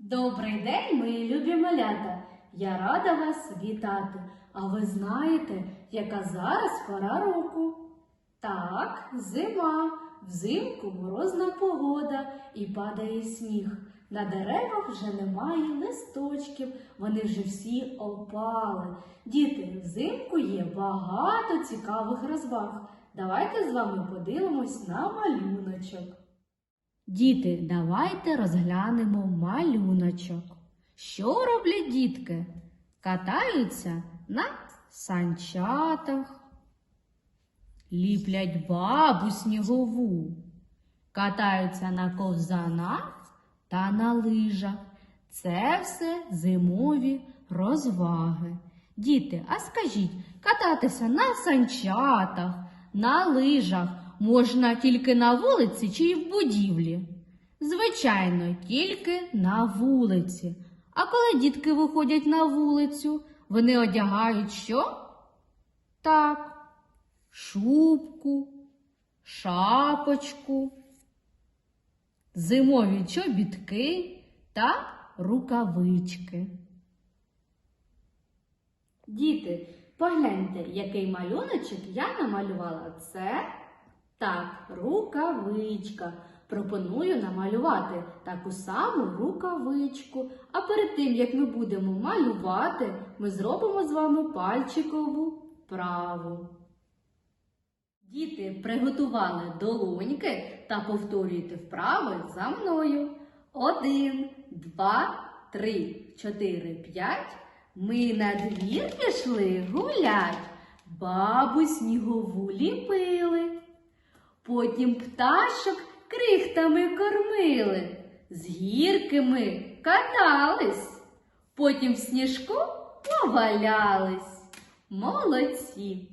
Добрий день, мої любі малята! Я рада вас вітати. А ви знаєте, яка зараз пора року? Так, зима, взимку морозна погода і падає сніг. На деревах вже немає листочків, вони вже всі опали. Діти, взимку є багато цікавих розваг. Давайте з вами подивимось на малюночок. Діти, давайте розглянемо малюночок. Що роблять дітки? Катаються на санчатах, ліплять бабу снігову, катаються на ковзанах та на лижах. Це все зимові розваги. Діти, а скажіть, кататися на санчатах, на лижах можна тільки на вулиці чи й в будівлі? Звичайно, тільки на вулиці. А коли дітки виходять на вулицю, вони одягають що? Так, шубку, шапочку, зимові чобітки та рукавички. Діти, погляньте, який малюночок я намалювала. Це так, рукавичка. Пропоную намалювати таку саму рукавичку. А перед тим, як ми будемо малювати, ми зробимо з вами пальчикову вправу. Діти приготували долоньки та повторюйте вправи за мною. Один, два, три, чотири, п'ять. Ми на двір пішли гулять, бабу снігову ліпили. Потім пташок крихтами кормили, з гірки ми катались, потім в сніжку повалялись. Молодці!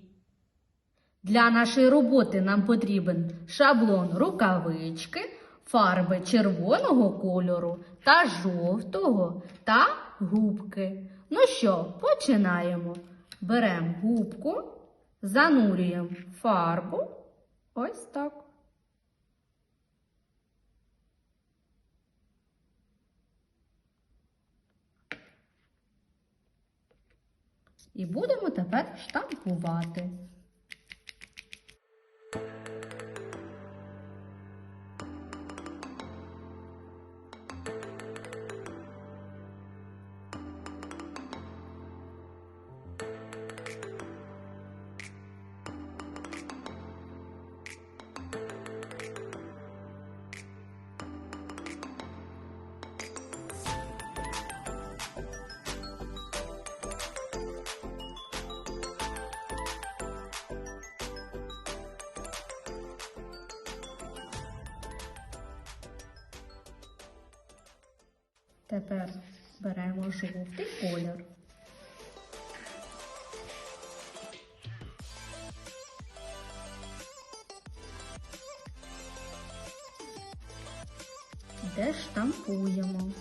Для нашої роботи нам потрібен шаблон рукавички, фарби червоного кольору та жовтого та губки. Ну що, починаємо. Беремо губку, занурюємо фарбу. Ось так. І будемо тепер штампувати. Тепер беремо жовтий колір. Де штампуємо.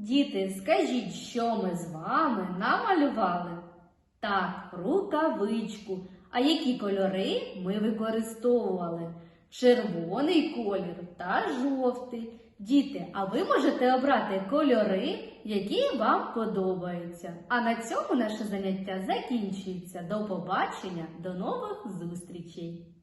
Діти, скажіть, що ми з вами намалювали? Так, рукавичку. А які кольори ми використовували? Червоний колір та жовтий. Діти, а ви можете обрати кольори, які вам подобаються. А на цьому наше заняття закінчується. До побачення, до нових зустрічей!